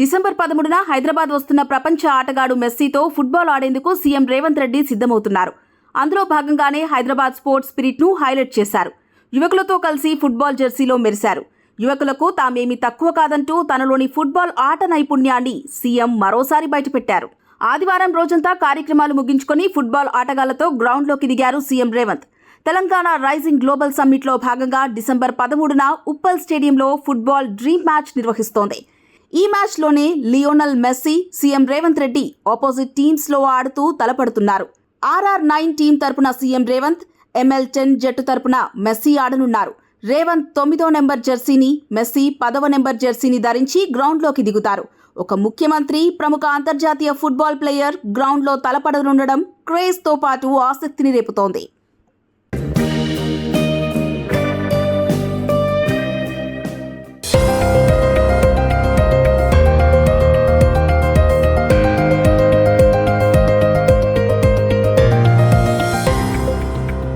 December పదమూడున హైదరాబాద్ వస్తున్న ప్రపంచ ఆటగాడు మెస్సీతో ఫుట్బాల్ ఆడేందుకు సీఎం రేవంత్ రెడ్డి సిద్ధమవుతున్నారు. అందులో భాగంగానే హైదరాబాద్ స్పోర్ట్స్ స్పిరిట్ను హైలైట్ చేశారు. యువకులతో కలిసి ఫుట్బాల్ జెర్సీలో మెరిశారు. యువకులకు తామేమి తక్కువ కాదంటూ తనలోని ఫుట్బాల్ ఆట నైపుణ్యాన్ని సీఎం మరోసారి బయటపెట్టారు. ఆదివారం రోజంతా కార్యక్రమాలు ముగించుకొని ఫుట్బాల్ ఆటగాళ్ళతో గ్రౌండ్లోకి దిగారు CM Revanth. Telangana rising global సమ్మిట్లో భాగంగా డిసెంబర్ పదమూడున ఉప్పల్ స్టేడియంలో ఫుట్బాల్ డ్రీమ్ మ్యాచ్ నిర్వహిస్తోంది. ఈ మ్యాచ్లోనే Lionel Messi CM Revanth Reddy opposite టీమ్స్లో ఆడుతూ తలపడుతున్నారు. ఆర్ఆర్ నైన్ టీం తరపున సీఎం రేవంత్ ఎంఎల్ టెన్ జట్టు తరపున మెస్సీ ఆడనున్నారు. రేవంత్ తొమ్మిదో నెంబర్ జెర్సీని మెస్సీ పదవ నెంబర్ జెర్సీని ధరించి గ్రౌండ్లోకి దిగుతారు. ఒక ముఖ్యమంత్రి ప్రముఖ అంతర్జాతీయ ఫుట్బాల్ ప్లేయర్ గ్రౌండ్లో తలపడనుండడం క్రేజ్తో పాటు ఆసక్తిని రేపుతోంది.